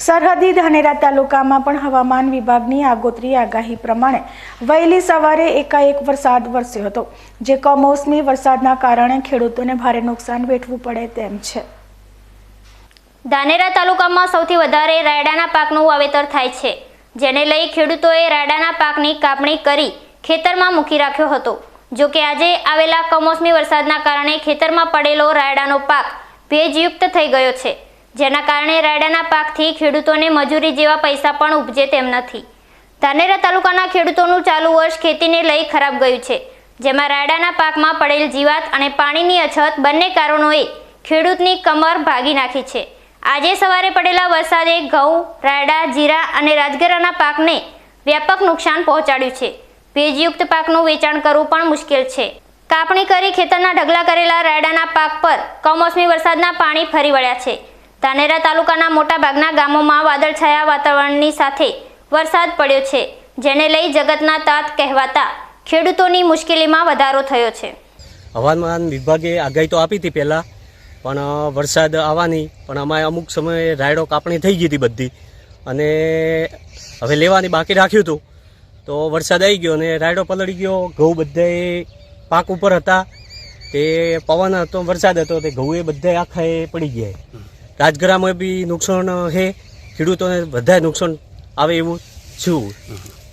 સરહદી ધાનેરા તાલુકામાં પણ હવામાન વિભાગની આગોતરી આગાહી પ્રમાણે વહેલી સવારે એકાએક વરસાદ વરસ્યો હતો, જે કમોસમી વરસાદના કારણે ખેડૂતોને ભારે નુકસાન વેઠવું પડે તેમ છે. ધાનેરા તાલુકામાં સૌથી વધારે રાયડાના પાકનું વાવેતર થાય છે, જેને લઈ ખેડૂતોએ રાયડાના પાકની કાપણી કરી ખેતરમાં મૂકી રાખ્યો હતો. જો કે આજે આવેલા કમોસમી વરસાદના કારણે ખેતરમાં પડેલો રાયડાનો પાક ભેજયુક્ત થઈ ગયો છે. જેના કારણે રાયડાના પાકથી ખેડૂતોને મજૂરી જેવા પૈસા પણ ઉપજે તેમ નથી. ધાનેરા તાલુકાના ખેડૂતોનું ચાલુ વર્ષ ખેતીને લઈ ખરાબ ગયું છે, જેમાં રાયડાના પાકમાં પડેલ જીવાત અને પાણીની અછત બંને કારણોએ ખેડૂતની કમર ભાગી નાખી છે. આજે સવારે પડેલા વરસાદે ઘઉં, રાયડા, જીરા અને રાજગરાના પાકને વ્યાપક નુકસાન પહોંચાડ્યું છે. ભેજયુક્ત પાકનું વેચાણ કરવું પણ મુશ્કેલ છે. કાપણી કરી ખેતરના ઢગલા કરેલા રાયડાના પાક પર કમોસમી વરસાદના પાણી ફરી વળ્યા છે. ધાનેરા તાલુકાના મોટા ભાગના ગામોમાં વાદળછાયા વાતાવરણની સાથે વરસાદ પડ્યો છે, જેને લઈ જગતના તાત કહેવાતા ખેડૂતોની મુશ્કેલીમાં વધારો થયો છે. હવામાન વિભાગે આગાહી તો આપી હતી પહેલાં, પણ વરસાદ આવવાની, પણ અમારે અમુક સમયે રાયડો કાપણી થઈ ગઈ હતી બધી. અને હવે લેવાની બાકી રાખ્યું હતું. તો વરસાદ આવી ગયો અને રાયડો પલળી ગયો, ઘઉં બધાએ પાક ઉપર હતા. તે પવન હતો, વરસાદ હતો, તે ઘઉં એ બધા આખા પડી ગયા. રાજગરામાં બી નુકસાન છે ખેડૂતોને વધારે નુકસાન આવે એવું છું.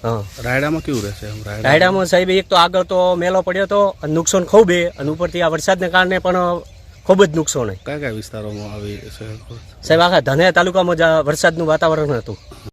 હા. રાયડામાં કેવું રહેશે? રાયડામાં સાહેબ એક તો આગળ તો મેલો પડ્યો હતો અને નુકસાન ખૂબ એ અને ઉપરથી આ વરસાદને કારણે પણ ખૂબ જ નુકસાન કયા કયા વિસ્તારોમાં આવી સાહેબ આખા ધનિયા તાલુકામાં જ આ વરસાદનું વાતાવરણ હતું.